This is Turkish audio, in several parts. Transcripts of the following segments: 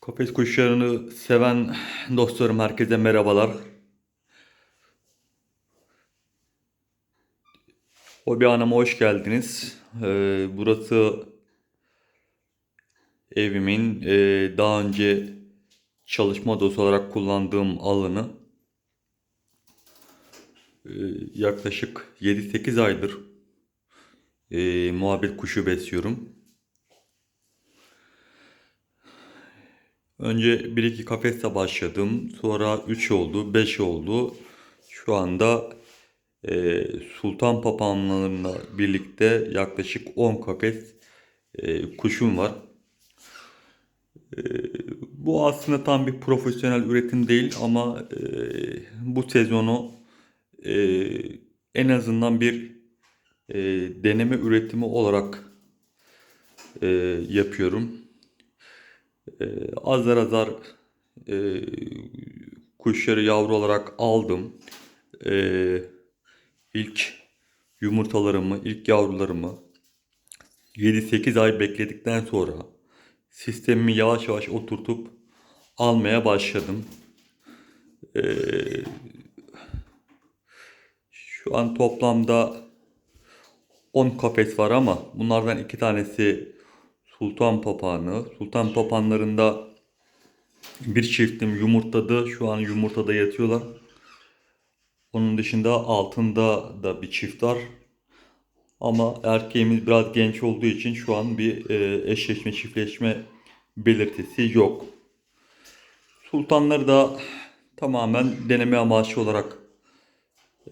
Kafes kuşlarını seven dostlarım herkese merhabalar. Hobi Hanım'a hoş geldiniz. Ee, burası evimin e, daha önce çalışma odası olarak kullandığım alanı. Ee, yaklaşık 7-8 aydır e, muhabbet kuşu besliyorum. Önce 1-2 kafesle başladım. Sonra 3 oldu, 5 oldu. Şu anda e, sultan papağanlarıyla birlikte yaklaşık 10 kafes e, kuşum var. E, bu aslında tam bir profesyonel üretim değil ama e, bu sezonu e, en azından bir e, deneme üretimi olarak e, yapıyorum. Ee, azar azar e, kuşları yavru olarak aldım. Ee, ilk yumurtalarımı, ilk yavrularımı 7-8 ay bekledikten sonra sistemimi yavaş yavaş oturtup almaya başladım. Ee, şu an toplamda 10 kafes var ama bunlardan iki tanesi sultan papağanı. Sultan papağanlarında bir çiftim yumurtladı. Şu an yumurtada yatıyorlar. Onun dışında altında da bir çift var. Ama erkeğimiz biraz genç olduğu için şu an bir e, eşleşme çiftleşme belirtisi yok. Sultanları da tamamen deneme amaçlı olarak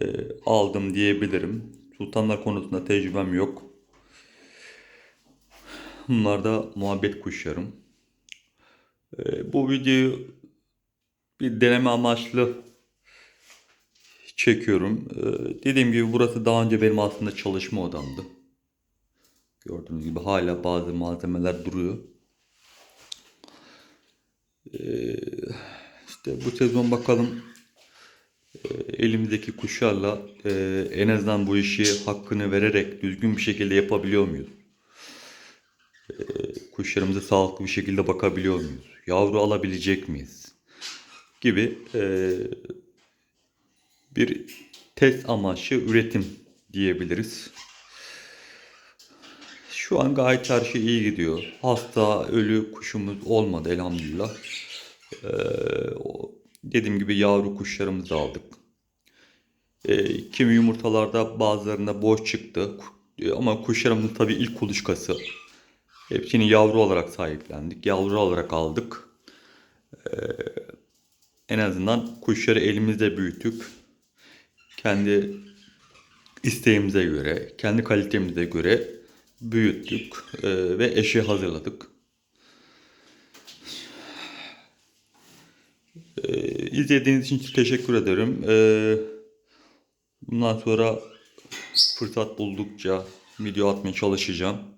e, aldım diyebilirim. Sultanlar konusunda tecrübem yok. Bunlar da muhabbet kuşlarım. Ee, bu videoyu bir deneme amaçlı çekiyorum. Ee, dediğim gibi burası daha önce benim aslında çalışma odamdı. Gördüğünüz gibi hala bazı malzemeler duruyor. Ee, işte bu sezon bakalım e, elimizdeki kuşlarla e, en azından bu işi hakkını vererek düzgün bir şekilde yapabiliyor muyuz? Kuşlarımıza sağlıklı bir şekilde bakabiliyor muyuz? Yavru alabilecek miyiz? Gibi e, bir test amaçlı üretim diyebiliriz. Şu an gayet her şey iyi gidiyor. Hasta, ölü kuşumuz olmadı elhamdülillah. Ee, dediğim gibi yavru kuşlarımızı aldık. Ee, kimi yumurtalarda bazılarında boş çıktı. Ku- Ama kuşlarımızın tabii ilk kuluçkası. Hepsini yavru olarak sahiplendik. Yavru olarak aldık. Ee, en azından kuşları elimizde büyütüp kendi isteğimize göre, kendi kalitemize göre büyüttük ee, ve eşi hazırladık. Ee, izlediğiniz için teşekkür ederim. Ee, bundan sonra fırsat buldukça video atmaya çalışacağım.